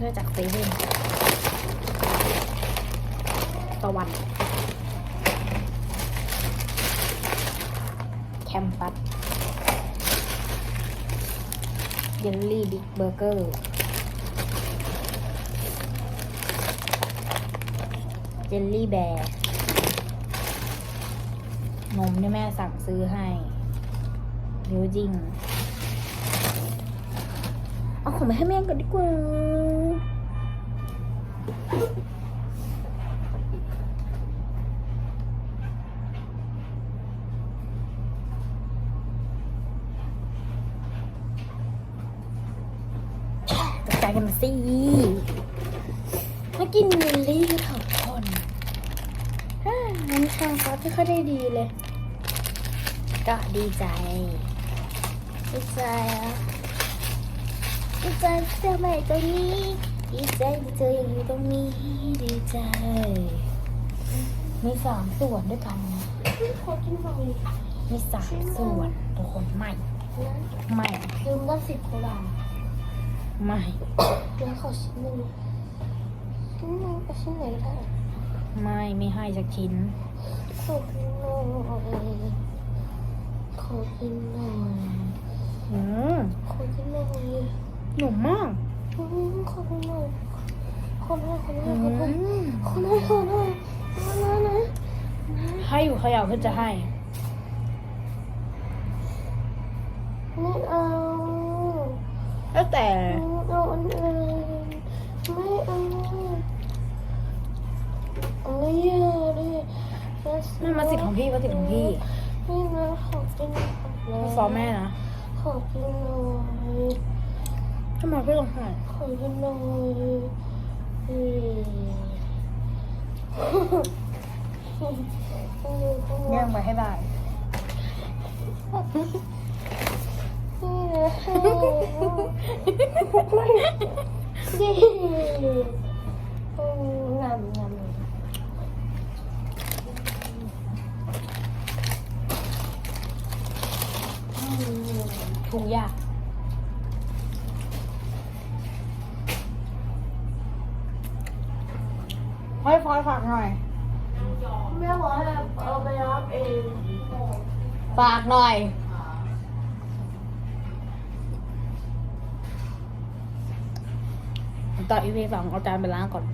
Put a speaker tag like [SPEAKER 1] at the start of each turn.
[SPEAKER 1] ได้จากเซเว่นตะวัน แคมปัสเยลลี่บิ๊กเบอร์เกอร์เจลลี่แบร์นมที่แม่สั่งซื้อให้เดี๋ยวจริง เอาของมาให้แม่ก่อนดีกว่าตกใจกันมาสิมากินเยลลี่กันเถอะทุกคนอ่ามันทางเขาที่เขาได้ดีเลย ก็ดีใจ ดีใจอะ ใจที่เจอใหม่ตรงนี้ดีใจที่เจออย่างอยู่ตรงนี้ดีใจ มีสามส่วนด้วยกันนะ
[SPEAKER 2] ขอกินหน่อย
[SPEAKER 1] มีสามส่วนทุกคนไม่
[SPEAKER 2] นะ
[SPEAKER 1] ไม่
[SPEAKER 2] ลืมได้สิบโคดา
[SPEAKER 1] ไม่
[SPEAKER 2] เดี๋ยวขอชิ้นหนึ่งชิ้นหนึ่งเอาชิ้นไหนก็ได้
[SPEAKER 1] ไม่ไม่ให้สักชิ้น
[SPEAKER 2] ขอกินหน่อยขอกินหน่อย
[SPEAKER 1] อืม
[SPEAKER 2] ขอกินหน่อย
[SPEAKER 1] หนุ่มมาก
[SPEAKER 2] ขอกินหน่อยขอหน่อยขอหน่
[SPEAKER 1] อื
[SPEAKER 2] อยขอหน่อย
[SPEAKER 1] ม
[SPEAKER 2] ขอหน่อยขอหน่อยนะ
[SPEAKER 1] ให้อยู่เขย่าขึ้นจะให้
[SPEAKER 2] ไม่เอา
[SPEAKER 1] แล้วแต่
[SPEAKER 2] ไม่เอาอันอื่นไม่เอาไม่เอะดิ
[SPEAKER 1] นั่นมาสิทธิ์ของพี่มาสิทธิ์ของพี่
[SPEAKER 2] นี่นะขอกินหน่อย
[SPEAKER 1] ฟ้องแม่นะ
[SPEAKER 2] ขอกินหน่อย
[SPEAKER 1] ทำไมพี่ต้องให้
[SPEAKER 2] ขอกินหน่อยอืม
[SPEAKER 1] แย่งไปให้ได้
[SPEAKER 2] นี่งามงาม
[SPEAKER 1] ทุกอย่าง ให้ฟอยฝากหน่อย
[SPEAKER 2] แม่บอกให้เอาไปรับเอง
[SPEAKER 1] ฝากหน่อย ต่ออีเวฝั่งเอาจานไปล้างก่อน